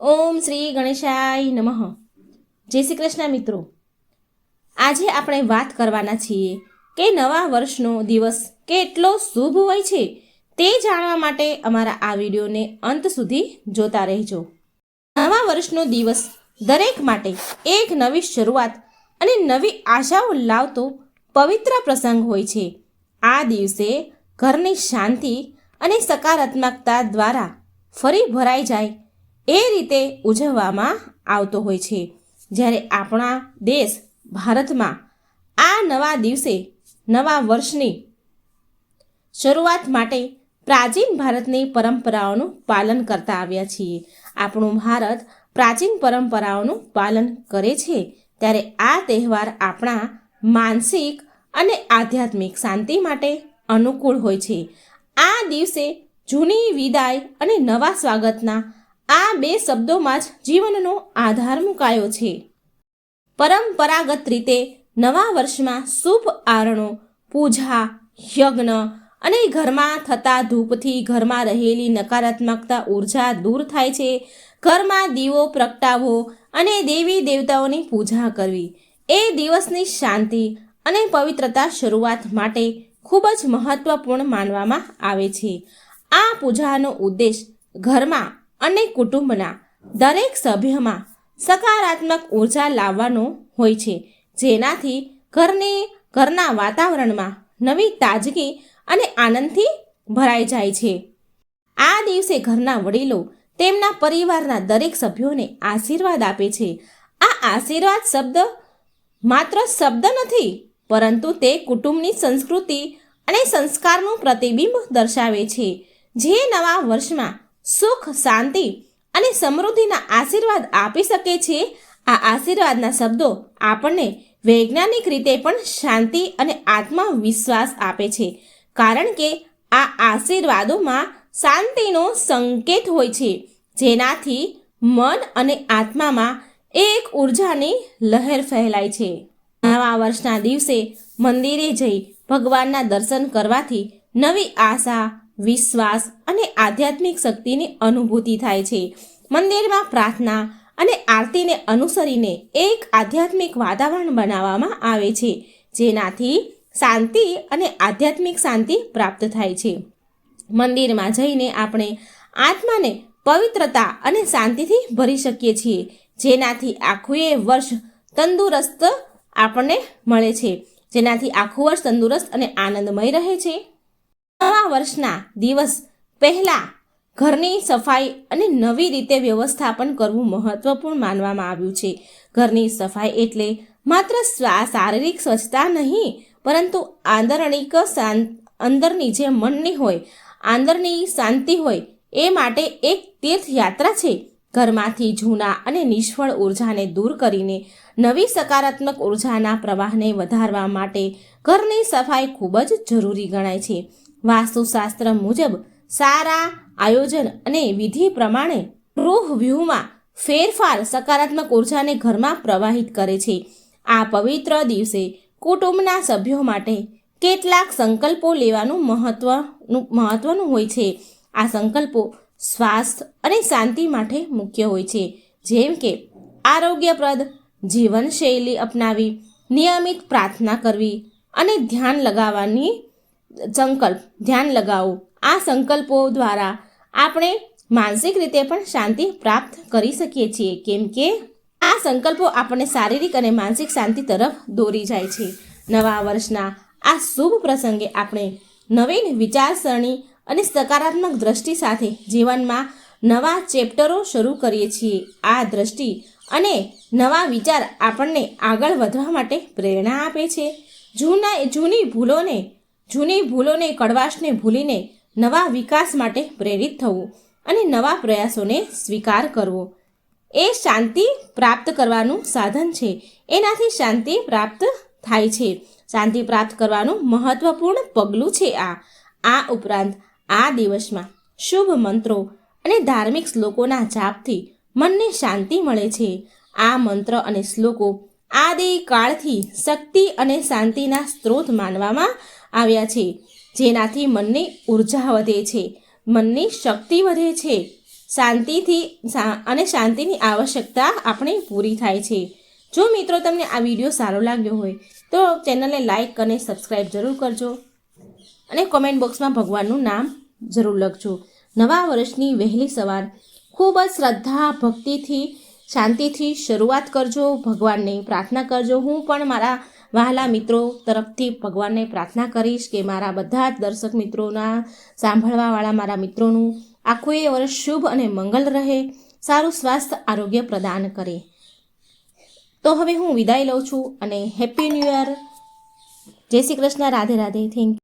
ઓમ શ્રી ગણેશાય નમઃ. જય શ્રી કૃષ્ણ મિત્રો. આજે આપણે વાત કરવાના છીએ કે નવા વર્ષનો દિવસ કેટલો શુભ હોય છે તે જાણવા માટે અમારા આ વિડીયોને અંત સુધી જોતા રહેજો. નવા વર્ષનો દિવસ દરેક માટે એક નવી શરૂઆત અને નવી આશાઓ લાવતો પવિત્ર પ્રસંગ હોય છે. આ દિવસે ઘરની શાંતિ અને સકારાત્મકતા દ્વારા ફરી ભરાઈ જાય એ રીતે ઉજવવામાં આવતો હોય છે. જ્યારે આપણા દેશ ભારતમાં આ નવા દિવસે નવા વર્ષની શરૂઆત માટે પ્રાચીન ભારતની પરંપરાઓનું પાલન કરતા આવ્યા છીએ. આપણું ભારત પ્રાચીન પરંપરાઓનું પાલન કરે છે. ત્યારે આ તહેવાર આપણા માનસિક અને આધ્યાત્મિક શાંતિ માટે અનુકૂળ હોય છે. આ દિવસે જૂની વિદાય અને નવા સ્વાગતના આ બે શબ્દોમાં જ જીવનનો આધાર મુકાયો છે. પરંપરાગત રીતે નવા વર્ષમાં શુભ આરણો, પૂજા, યજ્ઞ અને ઘરમાં થતા ધૂપથી ઘરમાં રહેલી નકારાત્મકતા ઊર્જા દૂર થાય છે. ઘરમાં દીવો પ્રગટાવવો અને દેવી દેવતાઓની પૂજા કરવી. એ દિવસની શાંતિ અને પવિત્રતા શરૂઆત માટે ખૂબ જ મહત્વપૂર્ણ માનવામાં આવે છે. આ પૂજાનો ઉદ્દેશ ઘરમાં અને કુટુંબના દરેક સભ્યમાં સકારાત્મક ઊર્જા લાવવાનો હોય છે, જેનાથી ઘરને, ઘરના વાતાવરણમાં નવી તાજગી અને આનંદથી ભરાઈ જાય છે. આ દિવસે ઘરના વડીલો તેમના પરિવારના દરેક સભ્યોને આશીર્વાદ આપે છે. આ આશીર્વાદ શબ્દ માત્ર શબ્દ નથી, પરંતુ તે કુટુંબની સંસ્કૃતિ અને સંસ્કારનું પ્રતિબિંબ દર્શાવે છે. જે નવા વર્ષમાં સુખ, શાંતિ અને સમૃદ્ધિના આશીર્વાદ આપી શકે છે. આ આશીર્વાદના શબ્દો આપણને વૈજ્ઞાનિક રીતે પણ શાંતિ અને આત્મવિશ્વાસ આપે છે. કારણ કે આ આશીર્વાદોમાં શાંતિનો સંકેત હોય છે. જેનાથી મન અને આત્મામાં એક ઉર્જાની લહેર ફેલાય છે. નવા વર્ષના દિવસે મંદિરે જઈ ભગવાનના દર્શન કરવાથી નવી આશા વિશ્વાસ અને આધ્યાત્મિક શક્તિની અનુભૂતિ થાય છે. મંદિરમાં પ્રાર્થના અને આરતીને અનુસરીને એક આધ્યાત્મિક વાતાવરણ બનાવવામાં આવે છે, જેનાથી શાંતિ અને આધ્યાત્મિક શાંતિ પ્રાપ્ત થાય છે. મંદિરમાં જઈને આપણે આત્માને પવિત્રતા અને શાંતિથી ભરી શકીએ છીએ, જેનાથી આખું એ વર્ષ તંદુરસ્ત આપણને મળે છે. જેનાથી આખું વર્ષ તંદુરસ્ત અને આનંદમય રહે છે. નવા વર્ષના દિવસ પહેલાં ઘરની સફાઈ અને નવી રીતે વ્યવસ્થાપન કરવું મહત્વપૂર્ણ માનવામાં આવ્યું છે. ઘરની સફાઈ એટલે માત્ર શારીરિક સ્વચ્છતા નહીં, પરંતુ આંતરણિક અંદરની જે મનની હોય, આંદરની શાંતિ હોય, એ માટે એક તીર્થયાત્રા છે. ઘરમાંથી જૂના અને નિષ્ફળ ઉર્જાને દૂર કરીને નવી સકારાત્મક ઉર્જાના પ્રવાહને વધારવા માટે ઘરની સફાઈ ખૂબ જ જરૂરી ગણાય છે. વાસ્તુશાસ્ત્ર મુજબ સારા, આયોજન અને વિધિ પ્રમાણે ગૃહ વ્યૂહમાં ફેરફાર સકારાત્મક ઉર્જાને ઘરમાં પ્રવાહિત કરે છે. આ પવિત્ર દિવસે કુટુંબના સભ્યો માટે કેટલાક સંકલ્પો લેવાનું મહત્વનું મહત્વનું હોય છે. આ સંકલ્પો સ્વાસ્થ્ય અને શાંતિ માટે મુખ્ય હોય છે. જેમ કે આરોગ્યપ્રદ જીવનશૈલી અપનાવી, નિયમિત પ્રાર્થના કરવી અને ધ્યાન લગાવવાની સંકલ્પ. ધ્યાન લગાવો. આ સંકલ્પો દ્વારા આપણે માનસિક રીતે પણ શાંતિ પ્રાપ્ત કરી શકીએ છીએ. કેમ કે આ સંકલ્પો આપણને શારીરિક અને માનસિક શાંતિ તરફ દોરી જાય છે. નવા વર્ષના આ શુભ પ્રસંગે આપણે નવીન વિચારસરણી અને સકારાત્મક દ્રષ્ટિ સાથે જીવનમાં નવા ચેપ્ટરો શરૂ કરીએ છીએ. આ દ્રષ્ટિ અને નવા વિચાર આપણને આગળ વધવા માટે પ્રેરણા આપે છે. જૂના, જૂની ભૂલોને જૂની ભૂલોને, કડવાશને ભૂલીને નવા વિકાસ માટે પ્રેરિત થવું અને નવા પ્રયાસોને સ્વીકાર કરવો. એ શાંતિ પ્રાપ્ત કરવાનું સાધન છે. એનાથી શાંતિ પ્રાપ્ત થાય છે. શાંતિ પ્રાપ્ત કરવાનું મહત્વપૂર્ણ પગલું છે આ. આ ઉપરાંત આ દિવસમાં શુભ મંત્રો અને ધાર્મિક શ્લોકોના જાપથી મનને શાંતિ મળે છે. આ મંત્ર અને શ્લોકો આદિકાળથી શક્તિ અને શાંતિના સ્ત્રોત માનવામાં આવ્યા છે. જેનાથી મનની ઊર્જા વધે છે. મનની શક્તિ વધે છે. શાંતિથી અને શાંતિની આવશ્યકતા આપણે પૂરી થાય છે. જો મિત્રો તમને આ વીડિયો સારો લાગ્યો હોય, તો ચેનલને લાઈક અને સબસ્ક્રાઈબ જરૂર કરજો. અને કોમેન્ટ બોક્સમાં ભગવાનનું નામ જરૂર લખજો. નવા વર્ષની વહેલી સવાર ખૂબ જ શ્રદ્ધા, ભક્તિથી, શાંતિથી શરૂઆત કરજો, ભગવાનને પ્રાર્થના કરજો. હું પણ મારા વહાલા મિત્રો તરફથી ભગવાનને પ્રાર્થના કરીશ કે મારા બધા જ દર્શક મિત્રોના સાંભળવાવાળા મારા મિત્રોનું આખું એ વર્ષ શુભ અને મંગલ રહે, સારું સ્વાસ્થ્ય, આરોગ્ય પ્રદાન કરે. તો હવે હું વિદાય લઉં છું અને હેપી ન્યૂ યર જય શ્રી કૃષ્ણ, રાધે રાધે. થેન્ક